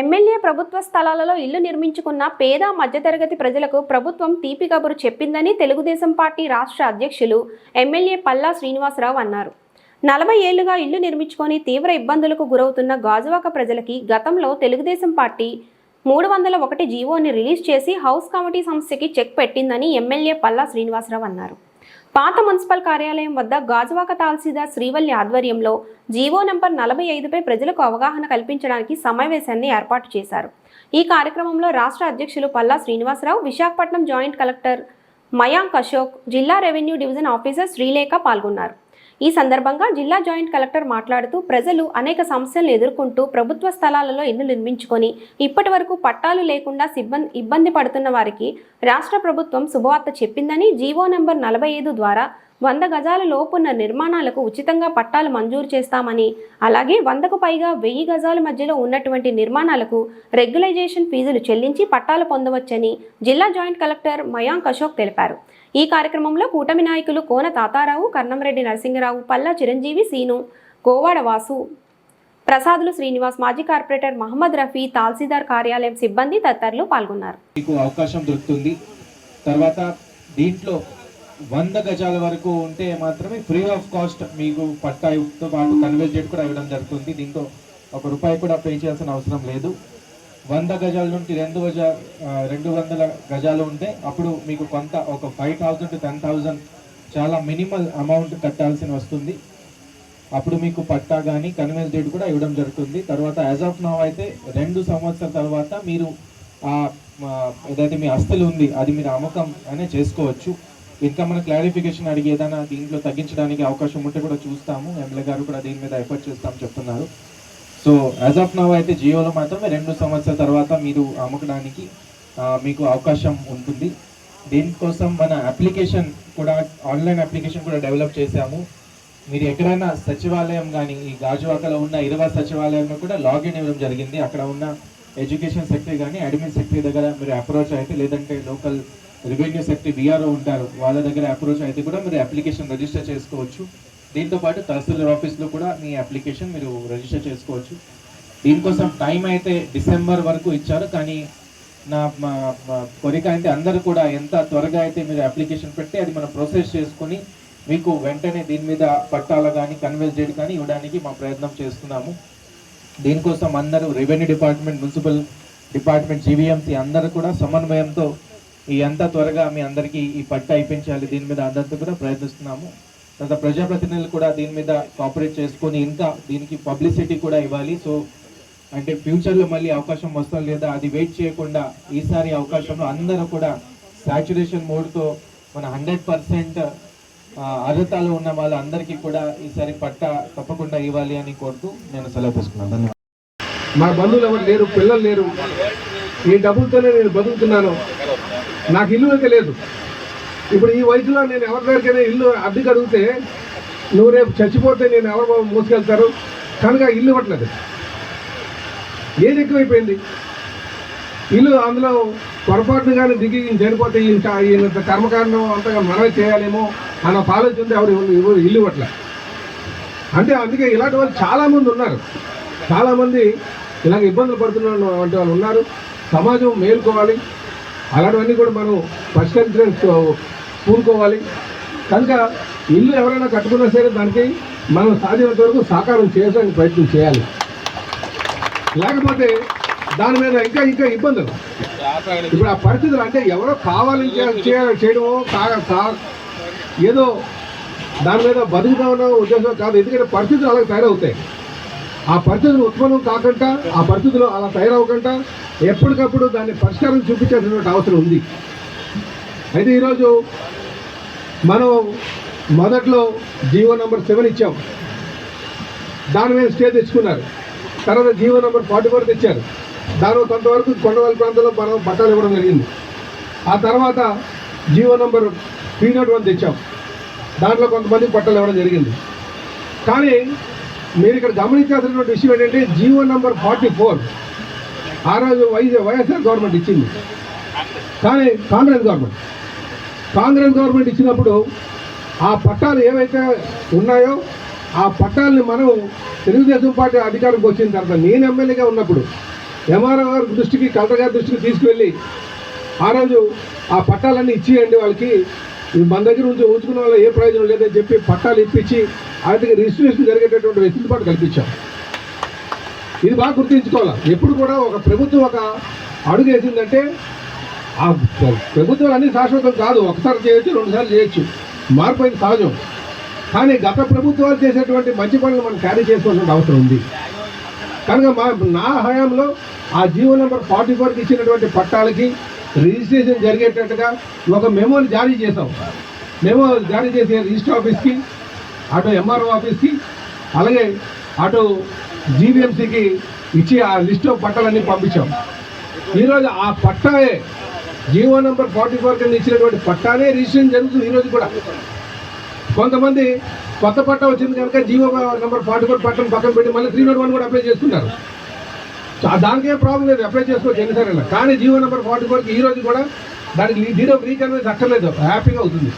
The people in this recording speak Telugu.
ఎమ్మెల్యే ప్రభుత్వ స్థలాలలో ఇల్లు నిర్మించుకున్న పేద మధ్యతరగతి ప్రజలకు ప్రభుత్వం తీపి కబురు చెప్పిందని తెలుగుదేశం పార్టీ రాష్ట్ర అధ్యక్షులు ఎమ్మెల్యే పల్లా శ్రీనివాసరావు అన్నారు. నలభై ఏళ్ళుగా ఇల్లు నిర్మించుకొని తీవ్ర ఇబ్బందులకు గురవుతున్న గాజువాక ప్రజలకి గతంలో తెలుగుదేశం పార్టీ మూడు వందల ఒకటి జీవోని రిలీజ్ చేసి హౌస్ కమిటీ సంస్థకి చెక్ పెట్టిందని ఎమ్మెల్యే పల్లా శ్రీనివాసరావు అన్నారు. పాత మున్సిపల్ కార్యాలయం వద్ద గాజువాక తహసీల్దార్ శ్రీవల్లి ఆధ్వర్యంలో జీవో నంబర్ నలభై ఐదుపై ప్రజలకు అవగాహన కల్పించడానికి సమావేశాన్ని ఏర్పాటు చేశారు. ఈ కార్యక్రమంలో రాష్ట్ర అధ్యక్షులు పల్లా శ్రీనివాసరావు విశాఖపట్నం జాయింట్ కలెక్టర్ మయాంక్ అశోక్ జిల్లా రెవెన్యూ డివిజన్ ఆఫీసర్ శ్రీలేఖ పాల్గొన్నారు. ఈ సందర్భంగా జిల్లా జాయింట్ కలెక్టర్ మాట్లాడుతూ ప్రజలు అనేక సమస్యలను ఎదుర్కొంటూ ప్రభుత్వ స్థలాలలో ఇల్లు నిర్మించుకొని ఇప్పటి వరకు పట్టాలు లేకుండా సిబ్బంది ఇబ్బంది పడుతున్న వారికి రాష్ట్ర ప్రభుత్వం శుభవార్త చెప్పిందని జీవో నంబర్ నలభై ఐదు ద్వారా వంద గజాల లోపున్న నిర్మాణాలకు ఉచితంగా పట్టాలు మంజూరు చేస్తామని అలాగే వందకు పైగా వెయ్యి గజాల మధ్యలో ఉన్నటువంటి నిర్మాణాలకు రెగ్యులైజేషన్ ఫీజులు చెల్లించి పట్టాలు పొందవచ్చని జిల్లా జాయింట్ కలెక్టర్ మయాంక్ అశోక్ తెలిపారు. ఈ కార్యక్రమంలో కూటమి నాయకులు కోన తాతారావు కర్ణంరెడ్డి నరసింహరావు పల్లా చిరంజీవి సీను గోవాడ వాసు ప్రసాదులు శ్రీనివాస్ మాజీ కార్పొరేటర్ మహమ్మద్ రఫీ తాల్సీదార్ కార్యాలయం సిబ్బంది తదితరులు పాల్గొన్నారు. మీకు అవకాశం దొరుకుతుంది. తర్వాత దీంట్లో వంద గజాల వరకు ఉంటే మాత్రమే ఫ్రీ ఆఫ్ కాస్ట్ మీకు పట్టాతో పాటు కన్వే చేయడం కూడా ఇవ్వడం జరుగుతుంది. దీంతో ఒక రూపాయి కూడా పే చేయాల్సిన అవసరం లేదు. వంద గజాల నుండి రెండు గజ రెండు వందల గజాలు ఉంటే అప్పుడు మీకు కొంత ఒక five thousand to ten thousand చాలా మినిమల్ అమౌంట్ కట్టాల్సి వస్తుంది. అప్పుడు మీకు పట్టా కానీ కన్వెన్స్ డేట్ కూడా ఇవ్వడం జరుగుతుంది. తర్వాత యాజ్ ఆఫ్ నౌ అయితే రెండు సంవత్సరాల తర్వాత మీరు ఏదైతే మీ ఆస్తులు ఉంది అది మీరు అమ్మకం అనే చేసుకోవచ్చు. ఇంకా మన క్లారిఫికేషన్ అడిగి ఏదైనా దీంట్లో తగ్గించడానికి అవకాశం ఉంటే కూడా చూస్తాము. ఎమ్మెల్యే గారు కూడా దీని మీద ఎఫర్ట్ చేస్తాం చెప్తున్నారు. సో యాజ్ ఆఫ్ నౌ అయితే జియోలో మాత్రమే రెండు సంవత్సరాల తర్వాత మీరు అమ్మకడానికి మీకు అవకాశం ఉంటుంది. దీనికోసం మన అప్లికేషన్ కూడా ఆన్లైన్ అప్లికేషన్ కూడా డెవలప్ చేశాము. మీరు ఎక్కడైనా సచివాలయం కానీ ఈ గాజువాకలో ఉన్న ఇరవై సచివాలయంలో కూడా లాగిన్ ఇవ్వడం జరిగింది. అక్కడ ఉన్న ఎడ్యుకేషన్ సెక్టరీ కానీ అడ్మిన్ సెక్టరీ దగ్గర మీరు అప్రోచ్ అయితే లేదంటే లోకల్ రెవెన్యూ సెక్రటరీ బీఆర్ఓ ఉంటారు. వాళ్ళ దగ్గర అప్రోచ్ అయితే కూడా మీరు అప్లికేషన్ రిజిస్టర్ చేసుకోవచ్చు. దీంతో పాటు తహసీల్దార్ ఆఫీస్లో కూడా మీ అప్లికేషన్ మీరు రిజిస్టర్ చేసుకోవచ్చు. దీనికోసం టైం అయితే డిసెంబర్ వరకు ఇచ్చారు. కానీ నా మా కోరిక అయితే అందరూ కూడా ఎంత త్వరగా అయితే మీరు అప్లికేషన్ పెట్టి అది మనం ప్రాసెస్ చేసుకొని మీకు వెంటనే దీని మీద పట్టాలు కానీ కన్వెన్స్ డేట్ కానీ ఇవ్వడానికి మా ప్రయత్నం చేస్తున్నాము. దీనికోసం అందరూ revenue department municipal department GVMC అందరూ కూడా సమన్వయంతో ఈ అంత త్వరగా మీ అందరికీ ఈ పట్ట ఇప్పించాలి దీని మీద అందరితో కూడా ప్రయత్నిస్తున్నాము. తర్వాత ప్రజాప్రతినిధులు కూడా దీని మీద కోఆపరేట్ చేసుకొని ఇంకా దీనికి పబ్లిసిటీ కూడా ఇవ్వాలి. సో అంటే ఫ్యూచర్లో మళ్ళీ అవకాశం వస్తా లేదా అది వెయిట్ చేయకుండా ఈసారి అవకాశంలో అందరూ కూడా సాచురేషన్ మోడ్తో మన హండ్రెడ్ పర్సెంట్ అర్హతలో ఉన్న వాళ్ళందరికీ కూడా ఈసారి పట్ట తప్పకుండా ఇవ్వాలి అని కోరుతూ నేను సెలవు తీసుకున్నాను. ధన్యవాదాలు. మా బంధువులు ఎవరు లేరు పిల్లలు లేరు. ఈ డబ్బులతోనే నేను బతుకుతున్నాను. నాకు ఇల్లు అయితే లేదు. ఇప్పుడు ఈ వయసులో నేను ఎవరి దగ్గరికైనా ఇల్లు అద్దెకి అడిగితే నువ్వు రేపు చచ్చిపోతే నేను ఎవరు మోసుకెళ్తారు? కనుక ఇల్లు ఇవ్వట్లేదు ఏది ఎక్కువైపోయింది? ఇల్లు అందులో పొరపాటును కానీ దిగి చనిపోతే ఈయన కా- ఈయన కర్మకాండం అంతగా మనమే చేయాలేమో అన్న ఆలోచన ఉంది. ఎవరు ఇవ్వరు- ఇల్లు ఇవ్వట్లేదు అంటే అందుకే ఇలాంటి వాళ్ళు చాలామంది ఉన్నారు. చాలామంది ఇలాగ ఇబ్బందులు పడుతున్న వంటి వాళ్ళు ఉన్నారు. సమాజం మేలుకోవాలి. అలాంటివన్నీ కూడా మనం పరిష్కరించడానికి కూరుకోవాలి కనుక ఇల్లు ఎవరైనా కట్టుకున్నా సరే దానికి మనం సాధ్యమైనంత వరకు సాకారం చేయడానికి ప్రయత్నం చేయాలి. లేకపోతే దాని మీద ఇంకా ఇంకా ఇబ్బందులు. ఇప్పుడు ఆ పరిస్థితులు అంటే ఎవరో కావాలని చేయడమో కా- ఏదో దాని మీద బతుకుతామన్న ఉద్దేశం కాదు. ఎందుకంటే పరిస్థితులు అలాగే తయారవుతాయి. ఆ పరిస్థితులు ఉత్పన్నం కాకుండా ఆ పరిస్థితులు అలా తయారవకుండా ఎప్పటికప్పుడు దాన్ని పరిష్కారం చూపించాల్సినటువంటి అవసరం ఉంది. అయితే ఈరోజు మనం మొదట్లో జీవో నంబర్ సెవెన్ ఇచ్చాం. దాని మీద స్టే తెచ్చుకున్నారు. తర్వాత జీవో నంబర్ ఫార్టీ ఫోర్ తెచ్చారు. దాని కొంతవరకు కొండవల్లి ప్రాంతంలో మనం పట్టాలు ఇవ్వడం జరిగింది. ఆ తర్వాత GO number three nought one తెచ్చాం. దాంట్లో కొంతమంది పట్టాలు ఇవ్వడం జరిగింది. కానీ మీరు ఇక్కడ గమనించాల్సినటువంటి విషయం ఏంటంటే జీవో నంబర్ ఫార్టీ ఫోర్. ఆ రోజు వైఎస్ వైఎస్ఆర్ గవర్నమెంట్ ఇచ్చింది. కానీ కాంగ్రెస్ గవర్నమెంట్. కాంగ్రెస్ గవర్నమెంట్ ఇచ్చినప్పుడు ఆ పట్టాలు ఏవైతే ఉన్నాయో ఆ పట్టాలని మనం తెలుగుదేశం పార్టీ అధికారంకి వచ్చిన తర్వాత నేను ఎమ్మెల్యేగా ఉన్నప్పుడు ఎంఆర్ఓ గారి దృష్టికి కలెక్టర్ గారి దృష్టికి తీసుకువెళ్ళి ఆ రోజు ఆ పట్టాలన్నీ ఇచ్చేయండి వాళ్ళకి మన దగ్గర నుంచి ఉంచుకున్న వాళ్ళ ఏ ప్రయోజనం లేదని చెప్పి పట్టాలు ఇప్పించి వాటికి రిజిస్ట్రేషన్ జరిగేటటువంటి వెసులుబాటు కల్పించాం. ఇది బాగా గుర్తుంచుకోవాలి? ఎప్పుడు కూడా ఒక ప్రభుత్వం ఒక అడుగు వేసిందంటే ఆ ప్రభుత్వాలు అన్ని శాశ్వతం కాదు. ఒకసారి చేయొచ్చు రెండుసార్లు చేయొచ్చు. మార్పు సహజం. కానీ గత ప్రభుత్వాలు చేసేటువంటి మంచి పనులు మనం క్యారీ చేసుకోవాల్సిన అవసరం ఉంది. కనుక మా నా హయాంలో ఆ జీవో నెంబర్ ఫార్టీ ఫోర్కి ఇచ్చినటువంటి పట్టాలకి రిజిస్ట్రేషన్ జరిగేటట్టుగా ఒక మెమోని జారీ చేసాం మెమో జారీ చేసే రిజిస్టర్ ఆఫీస్కి అటు ఎంఆర్ఓ ఆఫీస్కి అలాగే అటు జీవీఎంసీకి ఇచ్చి ఆ లిస్ట్ ఆఫ్ పట్టాలన్నీ పంపించాం. ఈరోజు ఆ పట్టాయే జీవో నెంబర్ ఫార్టీ ఫోర్ కింద ఇచ్చినటువంటి పట్టానే రిజిస్ట్రేషన్ జరుగుతుంది ఈరోజు కూడా. కొంతమంది కొత్త పట్టా వచ్చింది కనుక జీవో నెంబర్ ఫార్టీ ఫోర్ పట్టం పక్కన పెట్టి మళ్ళీ త్రీ నాట్ వన్ కూడా అప్లై చేసుకున్నారు. దానికి ఏం ప్రాబ్లం లేదు. అప్లై చేసుకోవచ్చు ఎన్నిసార్లు కానీ జీవో నెంబర్ ఫార్టీ ఫోర్కి ఈ రోజు కూడా దానికి జీరో రీకన్వెన్స్ అక్కర్లేదు. హ్యాపీగా అవుతుంది.